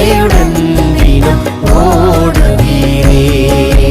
higher and higher.